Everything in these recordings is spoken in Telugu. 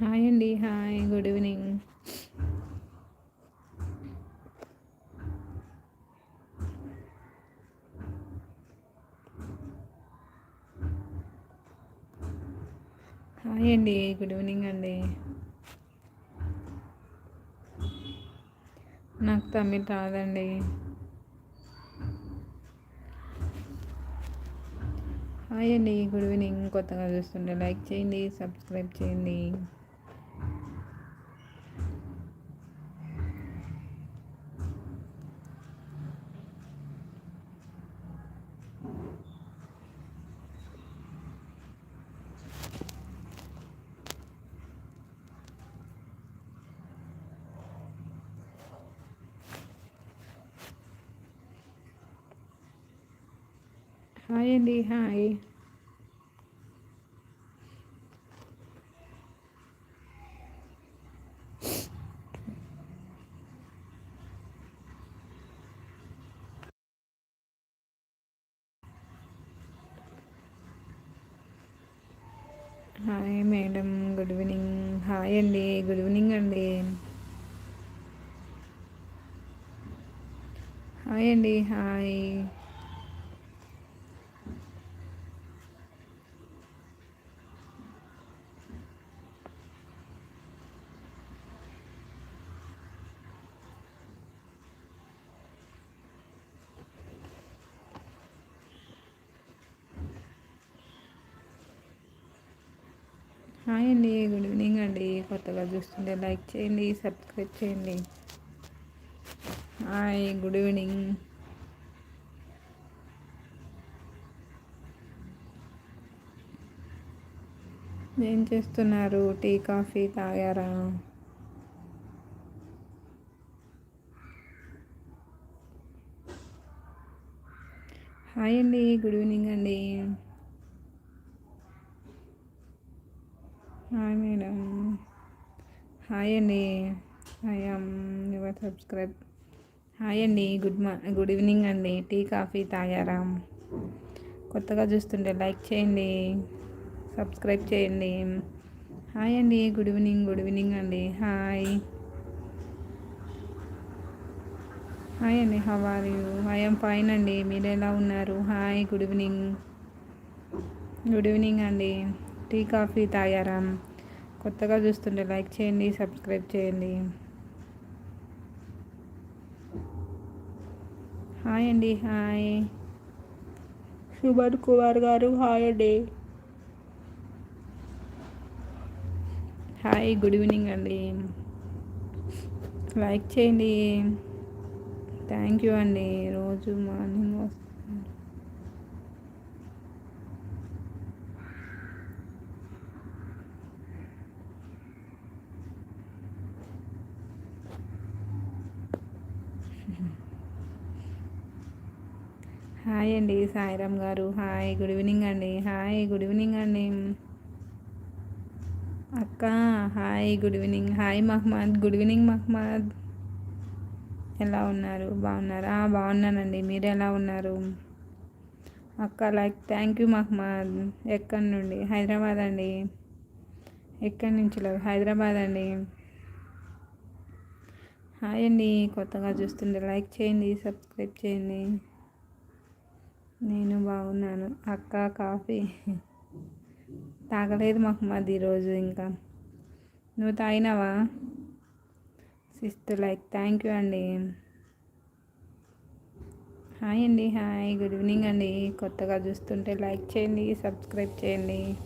హాయ్ అండి హాయ్ గుడ్ ఈవినింగ్. హాయ్ అండి గుడ్ ఈవినింగ్ అండి. నాకు తమిళ్ రాదండి. హాయ్ అండి గుడ్ ఈవినింగ్. కొత్తగా చూస్తుంటే లైక్ చేయండి సబ్స్క్రైబ్ చేయండి. హాయ్ అండి hi hi madam good evening hi అండి గుడ్ ఈవినింగ్ అండి హాయ్ అండి హాయ్ హాయ్ అండి గుడ్ ఈవినింగ్ అండి. కొత్తగా చూస్తుంటే లైక్ చేయండి సబ్స్క్రైబ్ చేయండి. Hi good evening. ఏం చేస్తున్నారు? టీ కాఫీ తాగారా? హాయ్ అండి గుడ్ ఈవినింగ్ అండి. హాయ్ మేడం హాయ్ అండి హాయ్ యువర్ సబ్స్క్రైబ్ హాయ్ అండి గుడ్ మా గుడ్ ఈవినింగ్ అండి టీ కాఫీ తాగారా కొత్తగా చూస్తుంటే లైక్ చేయండి. సబ్స్క్రైబ్ చేయండి. హాయ్ అండి గుడ్ ఈవినింగ్ గుడ్ ఈవినింగ్ అండి హాయ్ హాయ్ అండి how are you I I'm fine అండి మీరు ఎలా ఉన్నారు? Hi good evening good evening అండి టీ కాఫీ తాగారా కొత్తగా చూస్తుంటే లైక్ చేయండి సబ్స్క్రైబ్ చేయండి. హాయ్ అండి హాయ్. సుమన్ కుమార్ గారు హాయ్ అండి. హాయ్ గుడ్ ఈవినింగ్ అండి. లైక్ చేయండి. థ్యాంక్ యూ అండి. రోజు మార్నింగ్ వస్తుంది హాయ్ అండి సాయిరామ్ గారు. హాయ్ గుడ్ ఈవినింగ్ అండి. హాయ్ గుడ్ ఈవినింగ్ అండి. అక్క hi good evening. Hi Mohammed good evening Mohammed ఎలా ఉన్నారు? బాగున్నారా? బాగున్నానండి. మీరు ఎలా ఉన్నారు? అక్క లైక్ థ్యాంక్ యూ మహమ్మద్ ఎక్కడి నుండి? హైదరాబాద్ అండి. ఎక్కడి నుంచి లేదు హైదరాబాద్ అండి. హాయ్ అండి. కొత్తగా చూస్తుంటే లైక్ చేయండి సబ్స్క్రైబ్ చేయండి. నేను బాగున్నాను. అక్క కాఫీ. తాగలేదు మహమ్మద్ ఈరోజు ఇంకా. నువ్వు తాగినావా? సిస్తు లైక్ థ్యాంక్ యూ అండి. హాయ్ అండి హాయ్. గుడ్ ఈవినింగ్ అండి. కొత్తగా చూస్తుంటే లైక్ చేయండి సబ్స్క్రైబ్ చేయండి.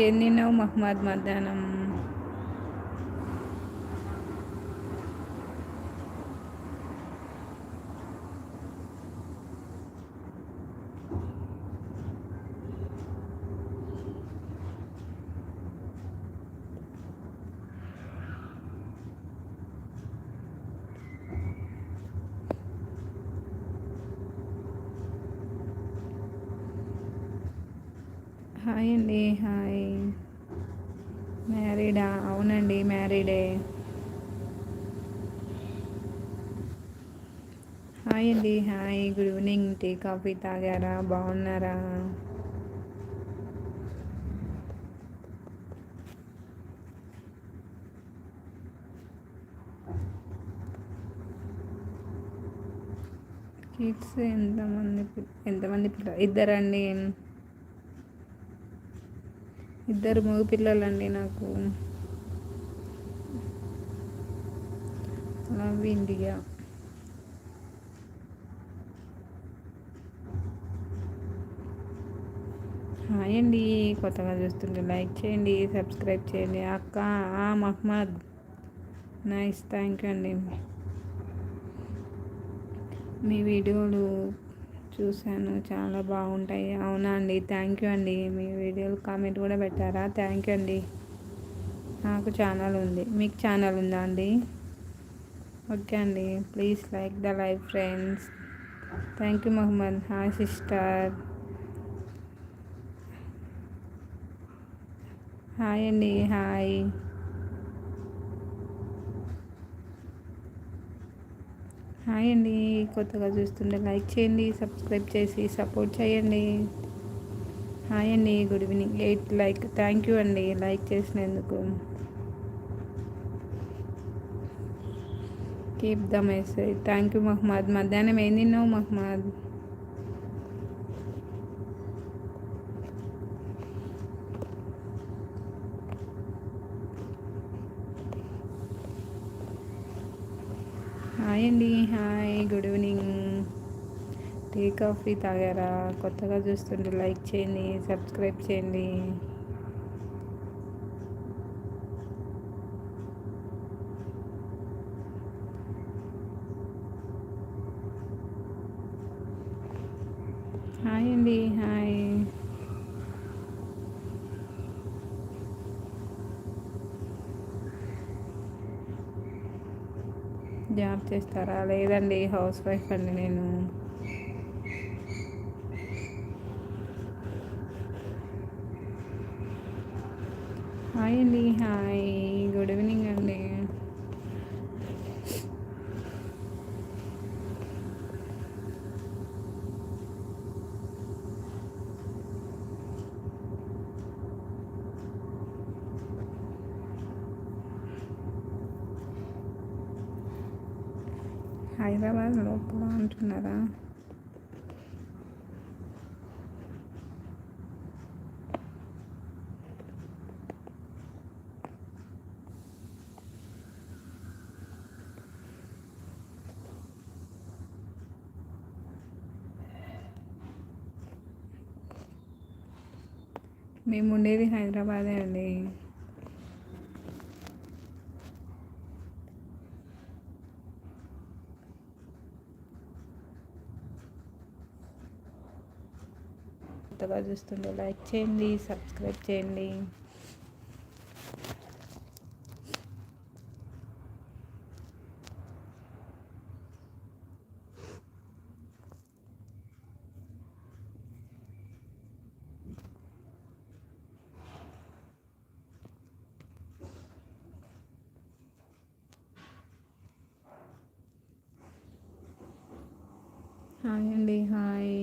ఏం తిన్నావు మహమ్మద్ మధ్యాహ్నం హాయ్ అండి హాయ్ మ్యారీడా అవునండి మ్యారీడే హాయ్ అండి hi good evening tea coffee తాగారా? బాగున్నారా? కిడ్స్ ఎంతమంది ఎంతమంది పిల్లలు ఇద్దరండి. ఇద్దరు మగ పిల్లలండి నాకు. లవ్ ఇండియా హాయ్ అండి. కొత్తగా చూస్తుంటే లైక్ చేయండి సబ్స్క్రైబ్ చేయండి. అక్క మహమ్మద్ నైస్ థ్యాంక్ యూ అండి. మీ వీడియోలు చూశాను చాలా బాగుంటాయి. అవునా అండి? థ్యాంక్ యూ అండి. మీ వీడియోలు కామెంట్ కూడా పెట్టారా? థ్యాంక్ యూ అండి. నాకు ఛానల్ ఉంది. మీకు ఛానల్ ఉందా అండి? ఓకే అండి. Please like the live friends. Thank you Mohammed hi sister. Hi అండి హాయ్. హాయ్ అండి కొత్తగా చూస్తుంటే లైక్ చేయండి సబ్స్క్రైబ్ చేసి సపోర్ట్ చేయండి. హాయ్ అండి good evening. Eight like thank you అండి లైక్ చేసినందుకు. Keep the message thank you Mohammed మధ్యాహ్నం ఏం తిన్నావు మహమ్మద్ హాయ్ అండి. Hi good evening. Tea coffee తాగారా? కొత్తగా చూస్తుంటే లైక్ చేయండి సబ్స్క్రైబ్ చేయండి. హాయ్ అండి హాయ్. జాబ్ చేస్తారా? లేదండి హౌస్ వైఫ్ అండి నేను. హాయ్ అండి హాయ్. గుడ్ ఈవినింగ్ అండి హైదరాబాద్ లోపల అంటున్నారా మేము ఉండేది హైదరాబాదే అండి కొత్తగా చూస్తుంటే లైక్ చేయండి సబ్స్క్రైబ్ చేయండి. హాయ్ అండి హాయ్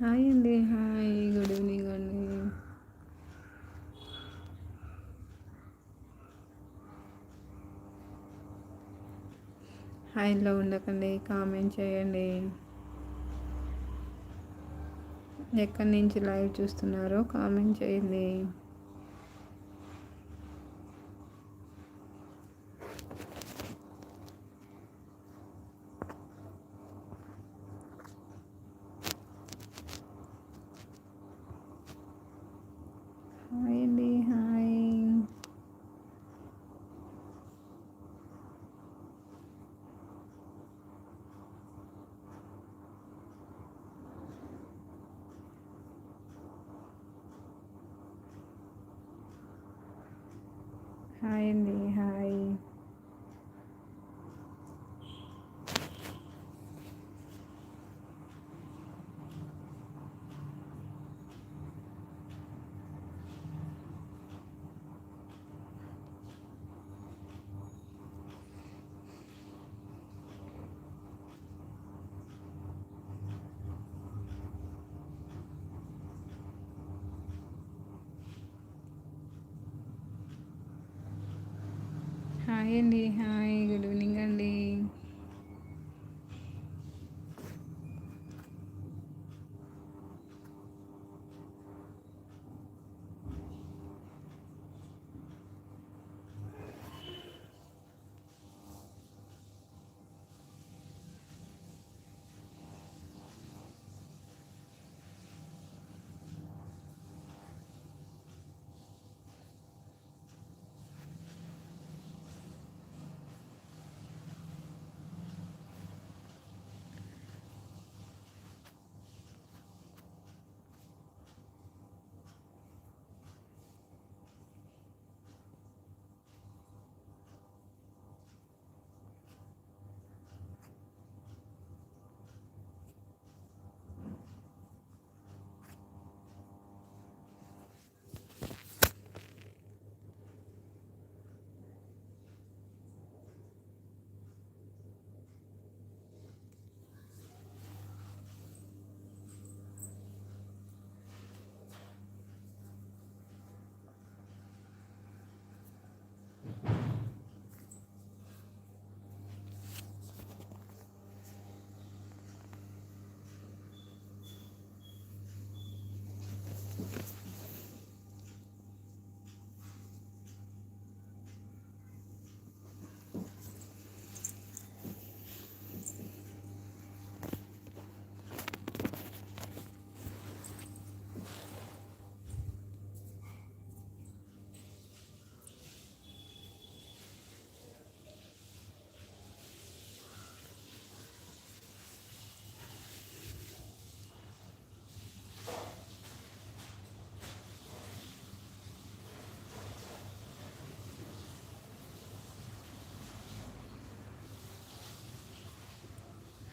హాయ్ అండి హాయ్ గుడ్ ఈవినింగ్ అండి. హాయ్లో ఉండకండి కామెంట్ చేయండి. ఎక్కడి నుంచి లైవ్ చూస్తున్నారో కామెంట్ చేయండి. 太厉害 హాయ్ అండి హాయ్ గుడ్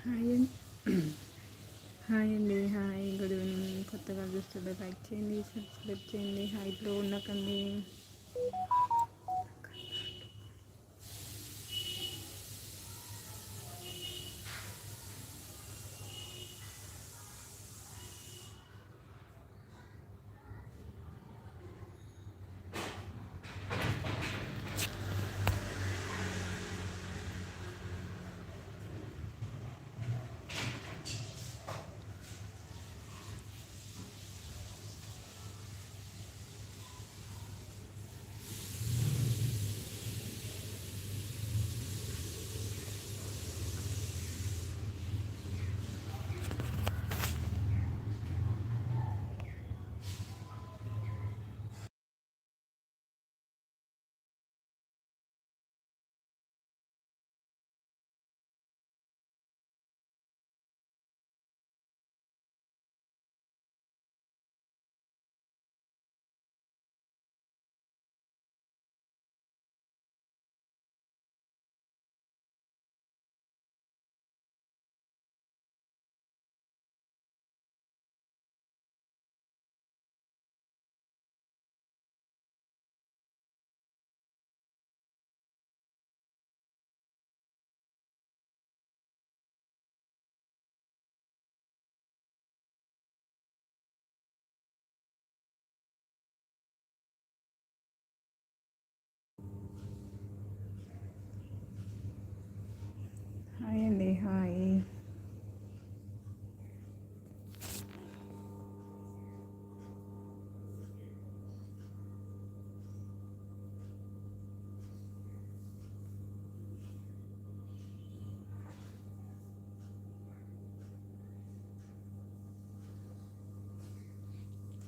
హాయ్ అండి. హాయ్ అండి హాయ్. గుడ్ ఈవినింగ్ కొత్తగా చూస్తుంటే లైక్ చేయండి సబ్స్క్రైబ్ చేయండి. హాయ్లో ఉండకండి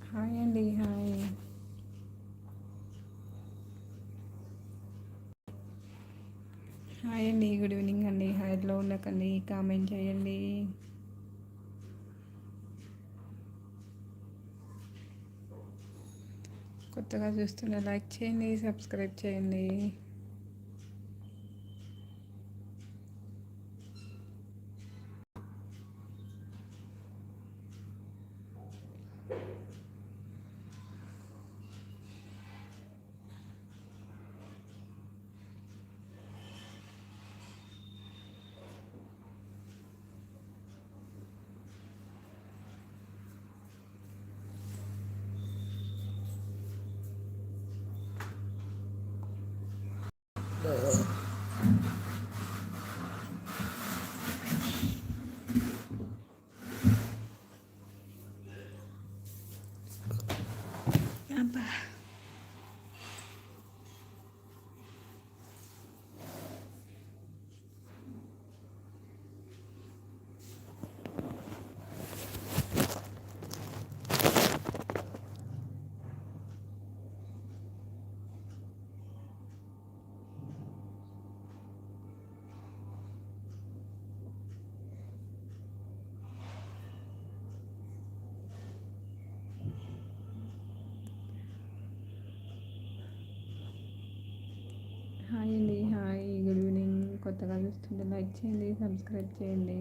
హాయ్ అండి హాయ్. హాయ్ అండి గుడ్ ఈవినింగ్ అండి. హాయ్లో ఉండకండి కామెంట్ చేయండి. కొత్తగా చూస్తున్న లైక్ చేయండి సబ్స్క్రైబ్ చేయండి అబ్బా హాయ్ అండి హాయ్ గుడ్ ఈవినింగ్ కొత్తగా లైక్ చేయండి సబ్స్క్రైబ్ చేయండి.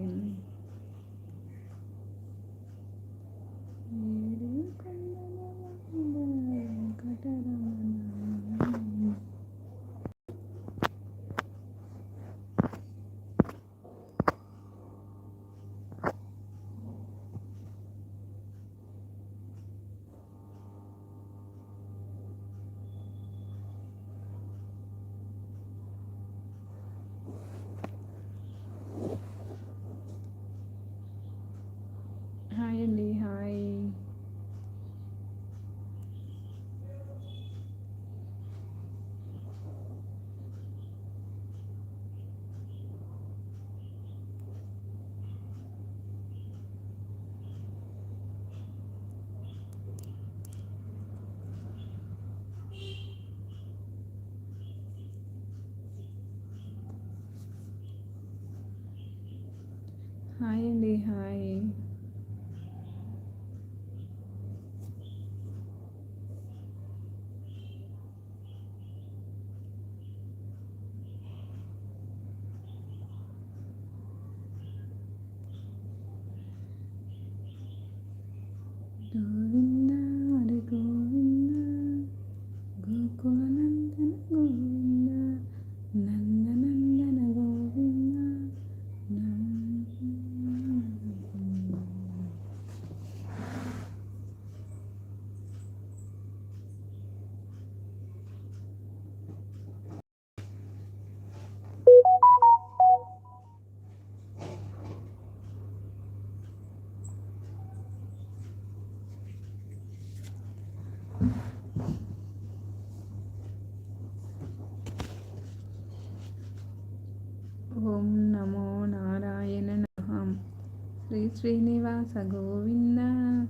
శ్రీనివాస గోవింద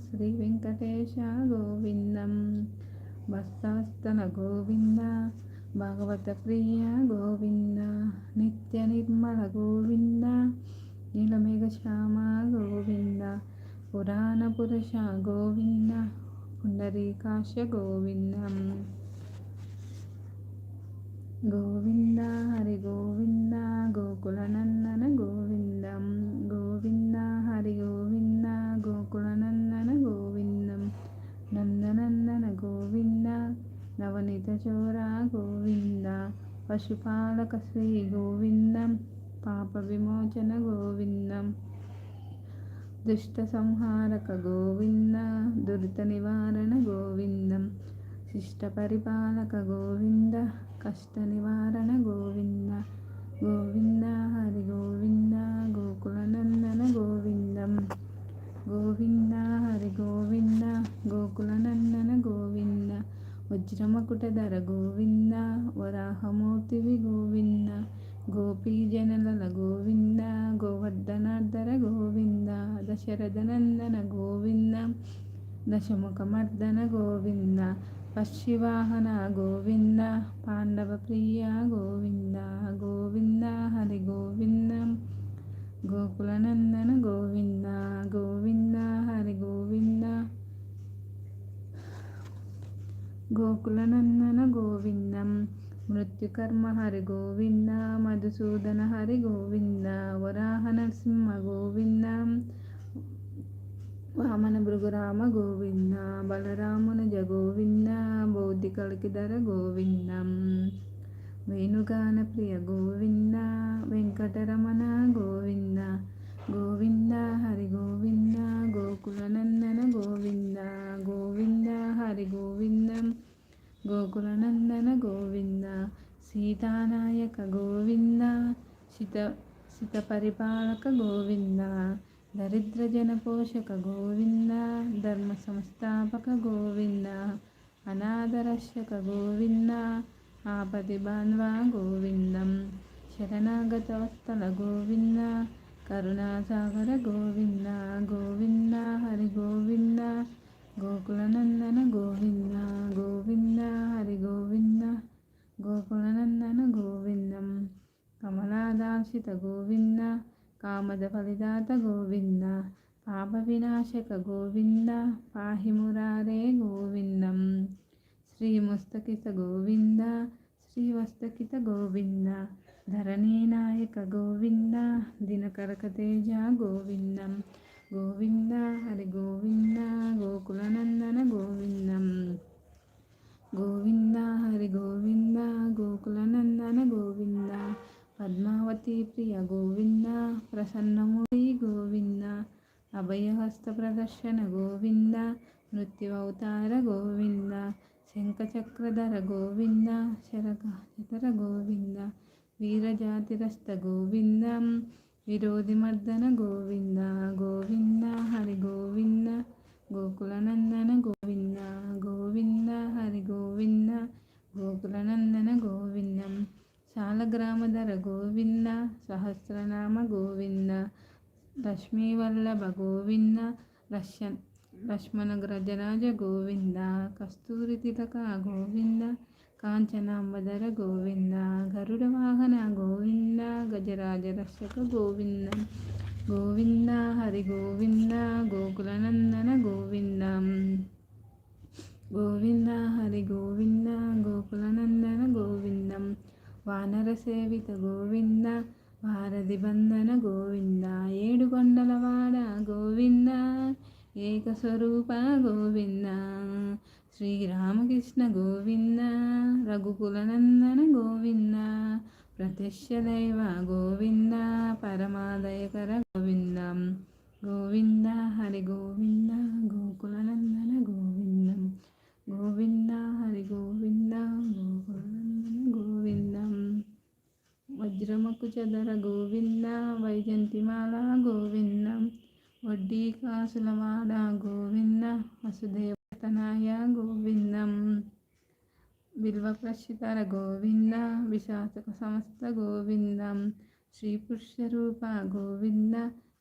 శ్రీ వెంకటేశ గోవిందం. భక్తాస్తన గోవింద భగవత ప్రియ గోవింద నిత్య నిర్మల గోవింద నీలమేఘ శ్యామ గోవింద పురాణ పురుష గోవింద పుండరీకాశ గోవిందం. గోవింద హరి గోవింద గోకులనందన గోవిందం. గోవింద హరి గోవింద గోకులనందన గోవిందం. నందనందన గోవింద నవనీత చోర గోవింద పశుపాలక శ్రీ గోవిందం పాప విమోచన గోవిందం. దుష్ట సంహారక గోవింద దురిత నివారణ గోవిందం. శిష్ట పరిపాలక గోవింద కష్ట నివారణ గోవింద. గోవింద హరి గోవింద గోకుల నందన గోవిందం. గోవింద హరి గోవింద గోకుల నందన గోవింద వజ్రమకుటధర గోవింద వరాహమూర్తివి గోవింద. గోపీజనల గోవింద గోవర్ధనార్ధర గోవింద దశరథనందన గోవింద దశముఖమర్దన గోవింద. పశ్చివాహన గోవింద పాండవ ప్రియ గోవింద గోవింద హరి గోవింద గోకులనందన గోవింద గోవింద హరి గోవింద గోకులనందన గోవిందం మృత్యుకర్మ హరి గోవింద మధుసూదన హరి గోవింద వరాహ నరసింహ గోవిందం వామన భృగురామ గోవింద బలరామున జగోవింద బౌద్ధి కలికిధర గోవిందం. వేణుగాన ప్రియ గోవింద వెంకటరమణ గోవింద గోవింద హరి గోవింద గోకులనందన గోవింద గోవింద హరి గోవిందం గోకులనందన గోవింద సీతానాయక గోవింద శిత శిత పరిపాలక గోవింద దరిద్రజనపోషక పోషక గోవింద ధర్మ సంస్థాపక గోవింద అనాథరక్షక గోవింద ఆపతి బాన్వా గోవిందం శరణాగత వస్తల గోవింద కరుణాసాగర గోవింద గో హరి గోవింద గోకులనందన గోవింద గోవింద హరి గోవింద గోకులనందన గోవిందం కమలాదార్శిత గోవింద కామద ఫలిదాత గోవింద. పాప వినాశక గోవింద. పాహి మురారే గోవిందం. శ్రీముస్తకిత గోవింద. శ్రీవస్తకిత గోవింద. ధరణీనాయక గోవింద. దినకరకతేజ గోవిందం. గోవింద హరి గోవింద. గోకులనందన గోవిందం. గోవింద హరి గోవింద. గోకులనందన గోవింద. పద్మావతి ప్రియ గోవింద ప్రసన్నమూరి గోవింద అభయహస్త ప్రదర్శన గోవింద మృత్యువతార గోవింద శంఖచక్రధర గోవింద శరకాచర గోవింద వీరజాతిరస్త గోవిందం విరోధిమర్దన గోవింద గోవింద హరి గోవింద గోకులనందన గోవింద గోవింద హరి గోవింద గోకులనందన గోవిందం. శాలగ్రామధర గోవింద సహస్రనామ గోవింద లక్ష్మీవల్లభ గోవింద లక్ష్య లక్ష్మణ గ్రజరాజ గోవింద కస్తూరి తిలక గోవింద కాంచనాంబధర గోవింద గరుడ వాహన గోవింద గజరాజ రక్షక గోవింద గోవింద హరి గోవింద గోకులనందన గోవింద గోవింద హరి గోవింద గోకులనందన గోవిందం వానర సేవిత గోవింద భారతి బంధన గోవింద ఏడుకొండలవాడ గోవింద ఏకస్వరూప గోవింద శ్రీరామకృష్ణ గోవింద రఘుకులనందన గోవింద ప్రత్యక్ష దైవ గోవింద పరమాదయకర గోవిందం గోవింద హరి గోవింద గోకులనందన గోవిందం గోవింద హరి గోవింద గోకులనందన గోవింద. వజ్రముకు చదర గోవింద వైజంతిమాల గోవింద వడ్డీ కాసులవాడ గోవింద వసుదేవతనాయ గోవిందం బిల్వప్రశితర గోవింద విశాసక సమస్త గోవిందం శ్రీ పురుషరూప గోవింద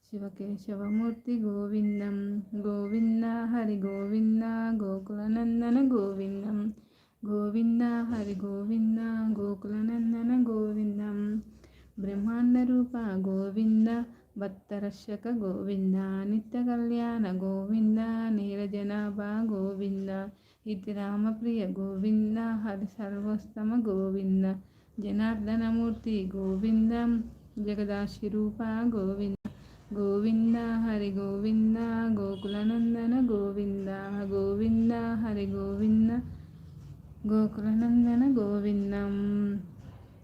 శివకేశవమూర్తి గోవిందం గోవింద హరి గోవింద గోకులనందన గోవిందం గోవింద హరి గోవింద గోకులనందన గోవిందం. బ్రహ్మాండ రూప గోవింద భక్తరక్షక గోవింద నిత్య కళ్యాణ గోవింద నీరజనాభా గోవింద ఇది రామప్రియ గోవింద హరి సర్వోత్తమ గోవింద జనార్దనమూర్తి గోవిందం జగదాశిరూప గోవింద గోవింద హరి గోవింద గోకులనందన గోవింద గోవింద హరి గోవింద గోకులనందన గోవిందం.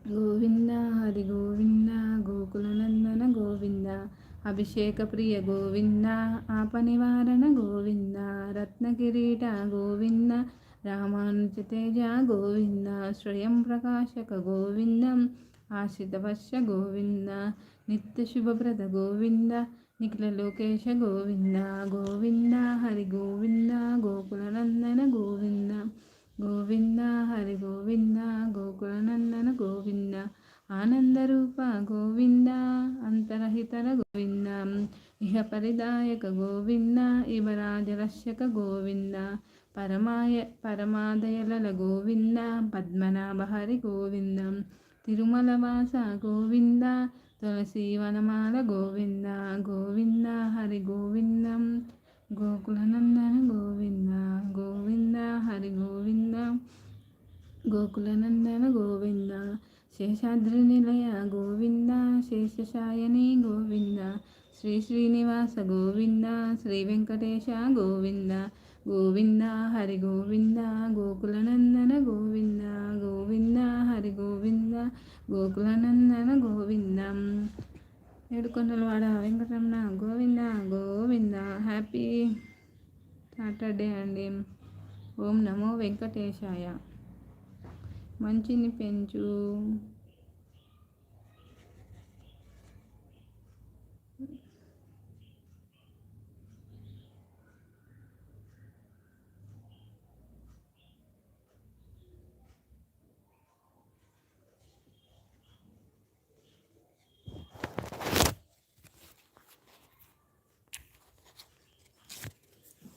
గోవింద హరి గోవింద గోకులనందన గోవింద అభిషేక ప్రియ గోవింద ఆపనివారణ గోవింద రత్నకిరీట గోవింద రామానుజ తేజ గోవింద స్వయం ప్రకాశక గోవిందం ఆశ్రితవశ గోవింద నిత్యశుభప్రద గోవింద నిఖిల లోకేశ గోవింద గోవింద హరి గోవింద గోకులనందన గోవింద. గోవింద హరి గోవింద గోకులనందన గోవింద ఆనందరూప గోవింద అంతరహితర గోవింద ఇహ పరిదాయక గోవింద ఇవరాజరక్షక గోవింద పరమాయ పరమాదయల గోవింద పద్మనాభహరి గోవింద తిరుమల వాస గోవింద తులసీవనమాల గోవింద గోవింద హరి గోవిందం. గోకులనందన గోవింద గోవింద హరి గోవింద. గోకులనందన గోవింద శేషాద్రి నిలయ గోవింద శేషశాయని గోవింద శ్రీ శ్రీనివాస గోవింద శ్రీ వెంకటేశ గోవింద గోవింద హరి గోవింద గోకులనందన గోవింద గోవింద హరి గోవింద గోకులనందన గోవిందం. వాడ. వెంకటరమణ గోవింద గోవింద. హ్యాపీ సాటర్డే అండి. ఓం నమో వెంకటేశాయ. మంచిని పెంచు.